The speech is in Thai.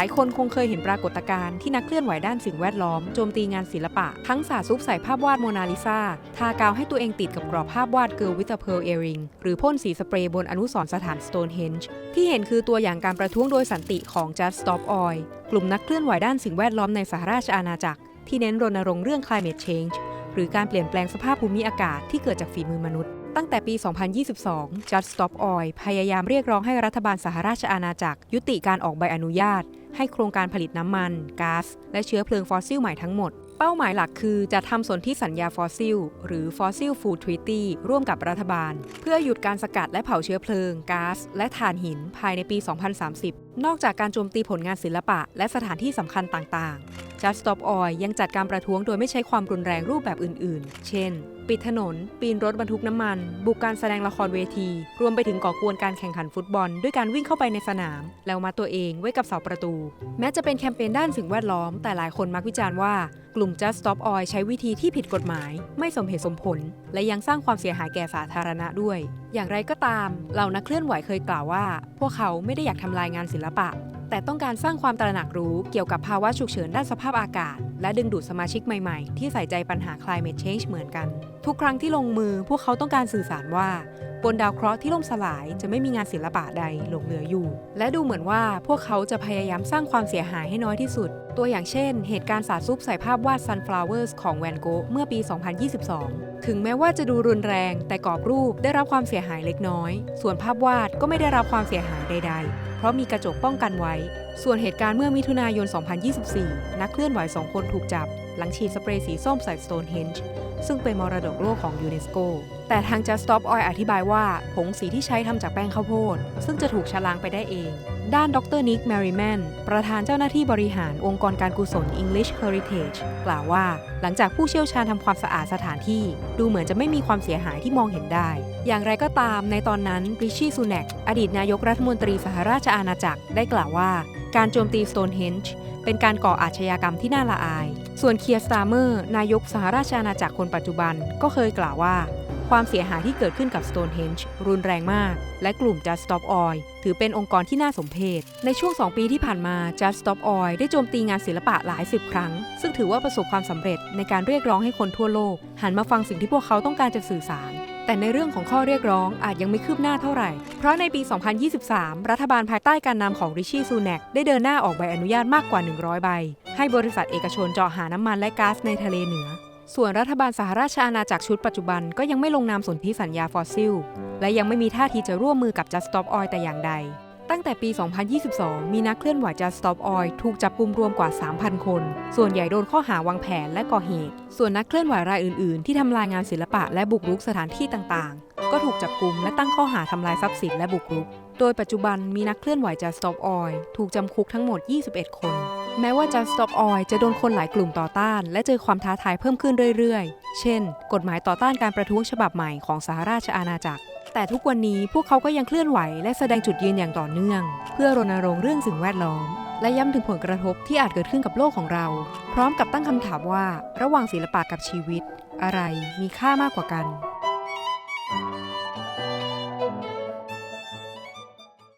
ายคนคงเคยเห็นปรากฏการณ์ที่นักเคลื่อนไหวด้านสิ่งแวดล้อมโจมตีงานศิลปะ ทั้งสาดซุปใส่ภาพวาดโมนาลิซาทากาวให้ตัวเองติดกับกรอบภาพวาดเกิร์ลวิตเ pearl earring หรือพ่นสีสเปรย์บนอนุสรณ์สถาน Stonehenge ที่เห็นคือตัวอย่างการประท้วงโดยสันติของ Just Stop Oil กลุ่มนักเคลื่อนไหวด้านสิ่งแวดล้อมในสหราชอาณาจักร ที่เน้นรณรงค์เรื่อง climate change หรือการเปลี่ยนแปลงสภาพภูมิอากาศที่เกิดจากฝีมือมนุษย์ตั้งแต่ปี 2022 Just Stop Oil พยายามเรียกร้องให้รัฐบาลสหราชอาณาจักร ยุติการออกใบอนุญาต ให้โครงการผลิตน้ำมันก๊าซและเชื้อเพลิงฟอสซิลใหม่ทั้งหมด เป้าหมายหลักคือจะทำสนธิสัญญาฟอสซิล หรือ Fossil Fuel Treaty ร่วมกับรัฐบาล เพื่อหยุดการสกัดและเผาเชื้อเพลิงก๊าซและถ่านหินภายในปี 2030 นอกจากการโจมตีผลงานศิลปะ และสถานที่สำคัญต่างๆ Just Stop Oil ยังจัดการประท้วงโดยไม่ใช้ความรุนแรงรูปแบบอื่น ๆ เช่น ปิดถนน ปีนรถบรรทุกน้ำมัน บุกการแสดงละครเวที รวมไปถึงก่อกวนการแข่งขันฟุตบอล ด้วยการวิ่งเข้าไปในสนาม แล้วมาตัวเองไว้กับเสาประตู แม้จะเป็นแคมเปญด้านสิ่งแวดล้อม แต่หลายคนมักวิจารณ์ว่า กลุ่ม Just Stop Oil ใช้วิธีที่ผิดกฎหมาย ไม่สมเหตุสมผล และยังสร้างความเสียหายแก่สาธารณะด้วย อย่างไรก็ตามเหล่านักเคลื่อนไหวเคยกล่าวว่า พวกเขาไม่ได้อยากทำลายงานศิลปะแต่ต้องการสร้างความตระหนักรู้เกี่ยวกับภาวะฉุกเฉินด้านสภาพอากาศ และดึงดูดสมาชิกใหม่ๆ ที่ใส่ใจปัญหา climate change เหมือนกัน ทุกครั้งที่ลงมือพวกเขาต้องการสื่อสารว่า บนดาวเคราะห์ที่ล่มสลายจะไม่มีงานศิลปะใดหลงเหลืออยู่ และดูเหมือนว่าพวกเขาจะพยายามสร้างความเสียหายให้น้อยที่สุด ตัวอย่างเช่น เหตุการณ์สาดซุปใส่ภาพวาด Sunflowers ของแวนโกะเมื่อปี 2022 ถึงแม้ว่าจะดูรุนแรง แต่กรอบรูปได้รับความเสียหายเล็กน้อย ส่วนภาพวาดก็ไม่ได้รับความเสียหายใด ๆ เพราะมีกระจกป้องกันไว้ ส่วนเหตุการณ์เมื่อมิถุนายน 2024 นักเคลื่อนไหวสองคนถูกจับ หลังฉีดสเปรย์สีส้มใส่ Stonehenge ซึ่งเป็นมรดกโลกของยูเนสโก แต่ทาง Just Stop Oil อธิบายว่า ผงสีที่ใช้ทำจากแป้งข้าวโพด ซึ่งจะถูกชะล้างไปได้เอง ด้านดรนิกแมริแมนประธานเจ้าหน้าที่บริหารองค์กรการกุศล English Heritage กล่าวว่า หลังจากผู้เชี่ยวชาญทำความสะอาดสถานที่ ดูเหมือนจะไม่มีความเสียหายที่มองเห็นได้ อย่างไรก็ตามในตอนนั้นริชี่ซูแนกอดีตนายกรัฐมนตรีสหราชอาณาจักรได้กล่าวว่า การโจมตี Stonehenge เป็นการก่ออาชญากรรมที่น่าละอาย ส่วนเคียร์สตาร์เมอร์นายกสหราชอาณาจักรคนปัจจุบันก็เคยกล่าวว่า ความเสียหายที่เกิดขึ้นกับ Stonehenge รุนแรงมาก และกลุ่ม Just Stop Oil ถือเป็นองค์กรที่น่าสมเพช ในช่วง 2 ปีที่ผ่านมา Just Stop Oil ได้โจมตีงานศิลปะหลายสิบครั้ง ซึ่งถือว่าประสบความสำเร็จในการเรียกร้องให้คนทั่วโลก หันมาฟังสิ่งที่พวกเขาต้องการจะสื่อสาร แต่ในเรื่องของข้อเรียกร้องอาจยังไม่คืบหน้าเท่าไหร่ เพราะในปี 2023 รัฐบาลภายใต้การนำของริชี่ซูแนกได้เดินหน้าออกใบอนุญาตมากกว่า 100 ใบ ให้บริษัทเอกชนเจาะหาน้ำมันและก๊าซในทะเลเหนือ ส่วนรัฐบาลสหราชอาณาจักรชุดปัจจุบันก็ยังไม่ลงนามสนธิสัญญาฟอสซิล และยังไม่มีท่าทีจะร่วมมือกับ Just Stop Oil แต่อย่างใด ตั้งแต่ปี 2022 มีนักเคลื่อนไหว Just Stop Oil ถูกจับกุมรวมกว่า 3,000 คน ส่วนใหญ่โดนข้อหาวางแผนและก่อเหตุ ส่วนนักเคลื่อนไหวรายอื่น ๆ ที่ทำลายงานศิลปะและบุกรุกสถานที่ต่าง ๆ ก็ถูกจับกุมและตั้งข้อหาทำลายทรัพย์สินและบุกรุก โดยปัจจุบันมีนักเคลื่อนไหว Just Stop Oil ถูกจำคุกทั้งหมด 21 คน แม้ว่า Just Stop Oil จะโดนคนหลายกลุ่มต่อต้าน และเจอความท้าทายเพิ่มขึ้นเรื่อย ๆ เช่น กฎหมายต่อต้านการประท้วงฉบับใหม่ของสหราชอาณาจักร แต่ทุกวันนี้พวกเขาก็ยังเคลื่อนไหวและแสดงจุดยืนอย่างต่อเนื่อง เพื่อรณรงค์เรื่องสิ่งแวดล้อม และย้ำถึงผลกระทบที่อาจเกิดขึ้นกับโลกของเรา พร้อมกับตั้งคำถามว่า ระหว่างศิลปะกับชีวิต อะไรมีค่ามากกว่ากัน